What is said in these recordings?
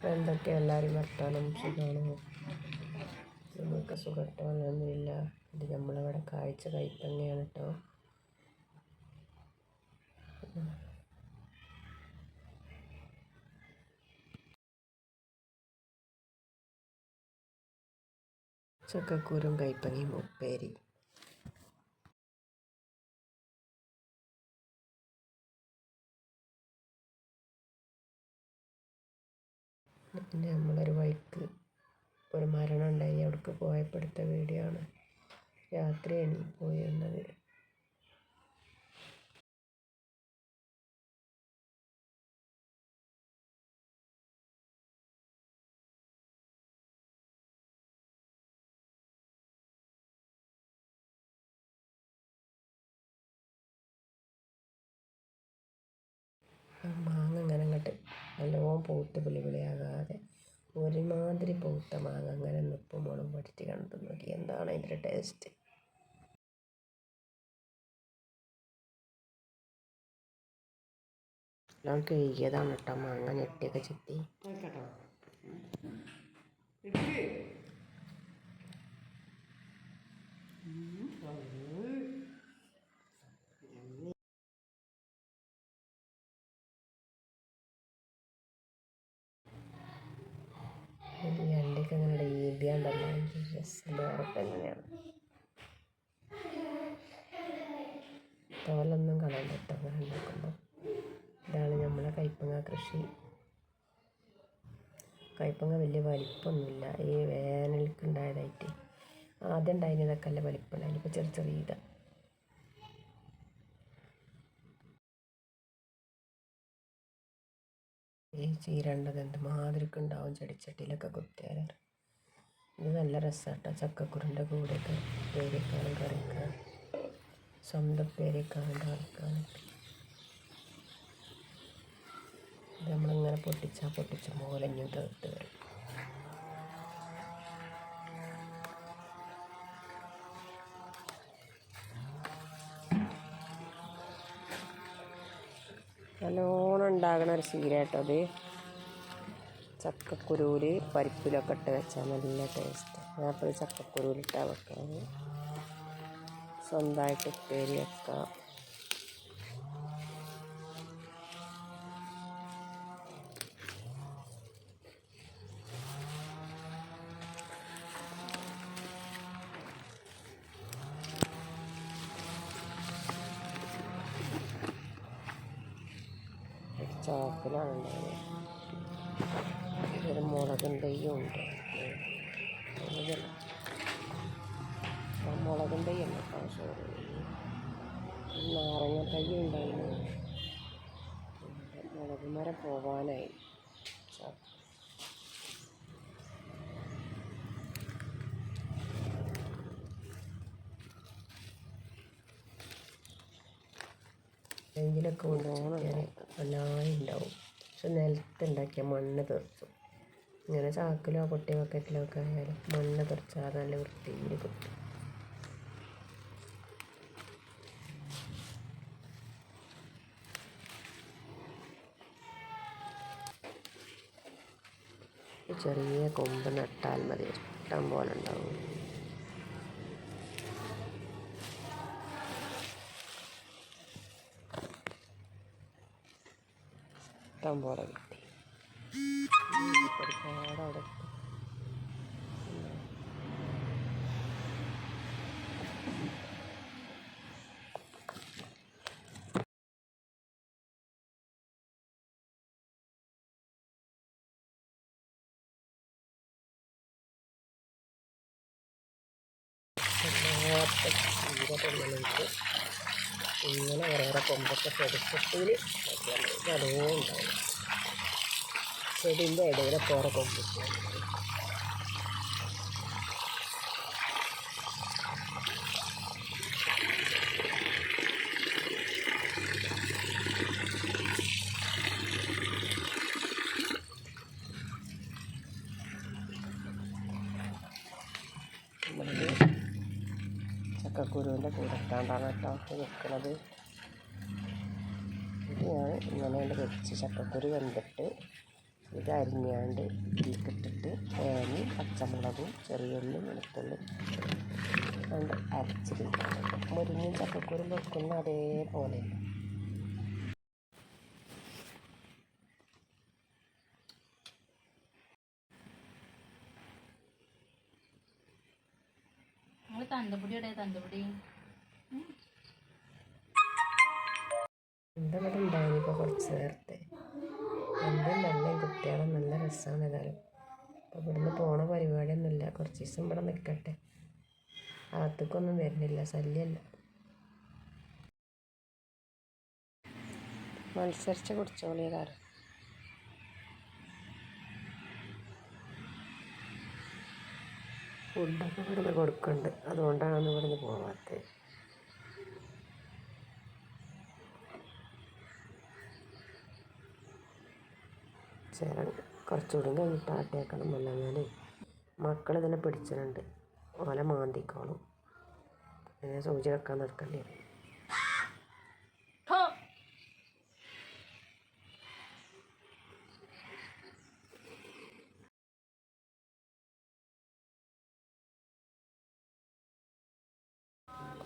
എന്തൊക്കെ എല്ലാവരും വർത്താനം സുഖമാണ് നമുക്ക് സുഖട്ടോ അങ്ങനെയൊന്നുമില്ല ഇത് നമ്മളിവിടെ കാഴ്ച കൈപ്പങ്ങയാണ് കേട്ടോ ചക്കക്കൂരും കൈപ്പങ്ങയും ഉപ്പേരി. പിന്നെ നമ്മളൊരു വഴിക്ക് ഒരു മരണം ഉണ്ടായി. അവിടേക്ക് പോയപ്പോൾ എടുത്ത വീഡിയോ ആണ്. രാത്രിയാണ് പോയി വന്നത് നല്ലോണം പൂത്ത് പുളി പുളിയാകാതെ ഒരുമാതിരി പൂത്ത മാങ്ങ അങ്ങനെ ഉപ്പും മുളകും പൊടിച്ച് കണ്ടു നോക്കി. എന്താണ് അതിന്റെ ടേസ്റ്റ്? ഞാൻ കഴുകിയതാണ് കേട്ടോ മാങ്ങ ഞെട്ടിയൊക്കെ ചെത്തി ഈ രസം വേറെ തന്നെയാണ് തോലൊന്നും കളയണ്ട കേട്ടോ അങ്ങനെ നോക്കുമ്പോൾ ഇതാണ് നമ്മളെ കൈപ്പങ്ങ കൃഷി. കൈപ്പങ്ങ വലിയ വലിപ്പമൊന്നുമില്ല. ഈ വേനൽക്ക് ഉണ്ടായതായിട്ട് ആദ്യം ഉണ്ടായിരുന്നതൊക്കെ അല്ല വലിപ്പമുണ്ടായിരുന്നു ഇപ്പൊ ചെറിയ ചെറിയ ഈ ചീരണ്ടത് എന്ത് മാതിരിക്കുണ്ടാവും ചെടിച്ചട്ടിയിലൊക്കെ കുത്തിയാൽ ഇത് നല്ല രസമാട്ടോ ചക്കക്കുരുന്റെ കൂടെയൊക്കെ പേരിക്കാനും കറിക്കാൻ സ്വന്തം പേരിക്കാനും കറിക്കാനൊക്കെ ഇത് നമ്മളിങ്ങനെ പൊട്ടിച്ചാൽ പൊട്ടിച്ച മോലഞ്ഞു തീർത്ത് വരും. നല്ലോണം ഉണ്ടാകണ ഒരു ശീലം കേട്ടോ അത് ചക്കക്കുരുവിൽ പരിപ്പിലൊക്കെ ഇട്ട് വെച്ചാൽ നല്ല ടേസ്റ്റ് ഞാനിപ്പോൾ ചക്കക്കുരുവിലിട്ടാൽ വെക്കാം സ്വന്തമായിട്ട് ഉപ്പേരി വെക്കാം ചോക്കിലാണ് ഉണ്ടായത് ഇതൊരു മുളകും തയ്യും ഉണ്ട്. മുളകും തയ്യല്ല കേട്ടോ നാരങ്ങ തയ്യും ഉണ്ടായിരുന്നു. മുളക് മരം പോവാനായി. എങ്കിലൊക്കെ കൊണ്ടുപോകണം എല്ലാം ഉണ്ടാവും. പക്ഷെ നിലത്തുണ്ടാക്കിയ മണ്ണ് തെറിച്ചും. ഇങ്ങനെ ചാക്കിലോ പൊട്ടി ബക്കറ്റിലോ ഒക്കെ ആയാലും മണ്ണ് തെറിച്ചാൽ നല്ല വൃത്തിയിൽ കിട്ടും ചെറിയ കൊമ്പ് നട്ടാൽ മതി. ഇഷ്ടം പോലെ ഉണ്ടാവും. ഇഷ്ടം പോലെ കിട്ടി ഒരുപാട് അവിടെ ചീര ഇങ്ങനെ വേറെ കൊമ്പൊക്കെ ചെടിച്ചട്ടിയിൽ നല്ലവും ഉണ്ടാവും. ചെടീന്റെ ഇടയിലൊക്കെ ഓരോ കൊമ്പിട്ട് ചക്കക്കുരുവിന്റെ കൂടത്താണ്ടാണ് കേട്ടോ വെക്കണത്. ഇത് ഞാൻ ഇങ്ങനെ വെച്ച് ചക്കക്കുരു വെന്തിട്ട് ഇത് അരിഞ്ഞാണ്ട് ഇതിക്കിട്ടിട്ട് തേങ്ങയും പച്ചമുളകും ചെറിയുള്ളിയും വെളുത്തുള്ളും കൊണ്ട് അരച്ചിരിക്കണം മുരിങ്ങയും ചക്കക്കുരും വെക്കുന്ന അതേപോലെ എന്താ ഇവിടെ ഉണ്ടായിരുന്നു ഇപ്പോൾ കുറച്ച് നേരത്തെ. എന്തും നല്ല കുട്ടികളെ നല്ല രസമാണ് ഏതായാലും. അപ്പോൾ ഇവിടുന്ന് പോണ പരിപാടിയൊന്നുമില്ല. കുറച്ച് ദിവസം ഇവിടെ നിൽക്കട്ടെ അകത്തേക്കൊന്നും വരുന്നില്ല. ശല്യമല്ല മത്സരിച്ച് കുടിച്ചോളിയതാറ് ഫുഡൊക്കെ ഇവിടുന്ന് കൊടുക്കുന്നുണ്ട് അതുകൊണ്ടാണ് ഇവിടുന്ന് പോവാത്തത് ചേരാൻ കുറച്ചുകൂടി കഴിഞ്ഞിട്ട് ആട്ടേക്കണം അല്ല ഞാൻ മക്കൾ ഇതിനെ പിടിച്ചിട്ടുണ്ട്. ഓല മാന്തിക്കോളും. അങ്ങനെ സൂചി വെക്കാൻ നടക്കേണ്ടി വരും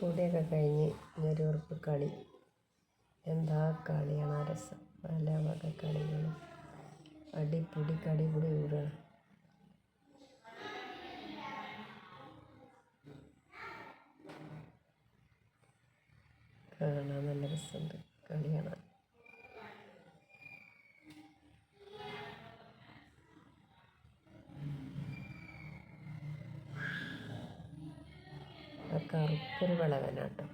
കൂടിയൊക്കെ കഴിഞ്ഞ് നെരുവർപ്പ് കളി. എന്താ കളിയാണ് രസം. പല വക കളികളും. അടിപ്പൊടി കൂടി വീടാണ് കാണാൻ നല്ല രസമുണ്ട്. കളി കാണാൻ ആ കേട്ടോ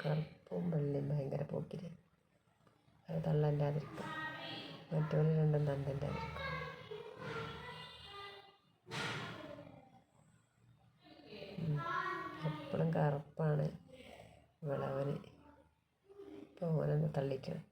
കറുപ്പും വെള്ളയും ഭയങ്കര പോക്കിൽ അത് തള്ളന്റെ അതിരിക്കും മറ്റൊരു രണ്ടും തണ്ടന്റെ അതിരിക്കും എപ്പോഴും കറുപ്പാണ് വിളവന്. ഇപ്പോൾ ഓനൊന്ന് തള്ളിക്കണം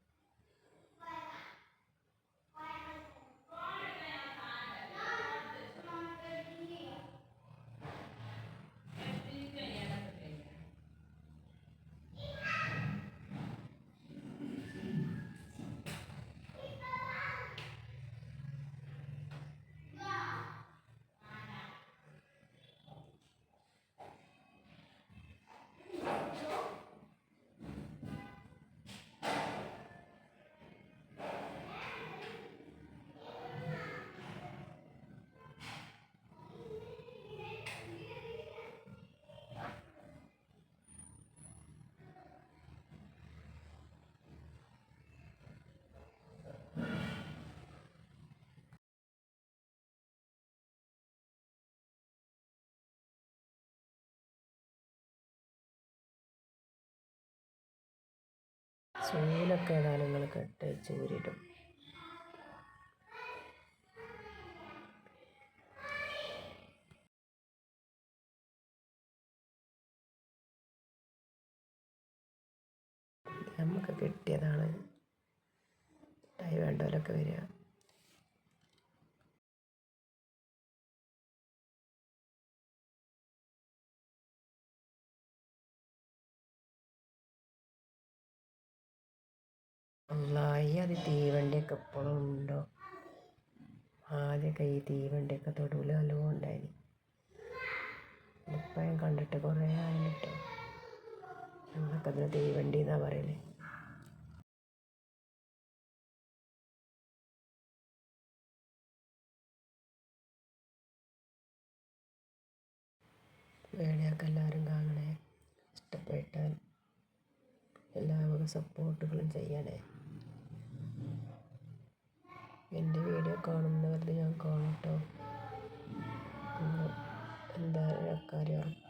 ചൂലൊക്കെ ഏതായാലും നിങ്ങൾ കെട്ട് ഊരിടും. നമുക്ക് കിട്ടിയതാണ്. തൈ വേണ്ടവരൊക്കെ വരിക. അല്ലായി അത് തീവണ്ടിയൊക്കെ എപ്പോഴും ഉണ്ടോ? ആദ്യമൊക്കെ ഈ തീവണ്ടിയൊക്കെ തൊടുവിൽ നല്ലോണം ഉണ്ടായിന്. ഇപ്പം ഞാൻ കണ്ടിട്ട് കുറേ ആയിട്ട് ഞങ്ങളൊക്കെ അതിന് തീവണ്ടി എന്നാണ് പറയൽ. വീഡിയോക്കെ എല്ലാവരും കാണണേ. ഇഷ്ടപ്പെട്ടാൽ എല്ലാവരും സപ്പോർട്ടുകളും ചെയ്യണേ. എന്റെ വീഡിയോ കാണുന്നവരുടെ ഞാൻ കാണട്ടോ എന്താ കാര്യം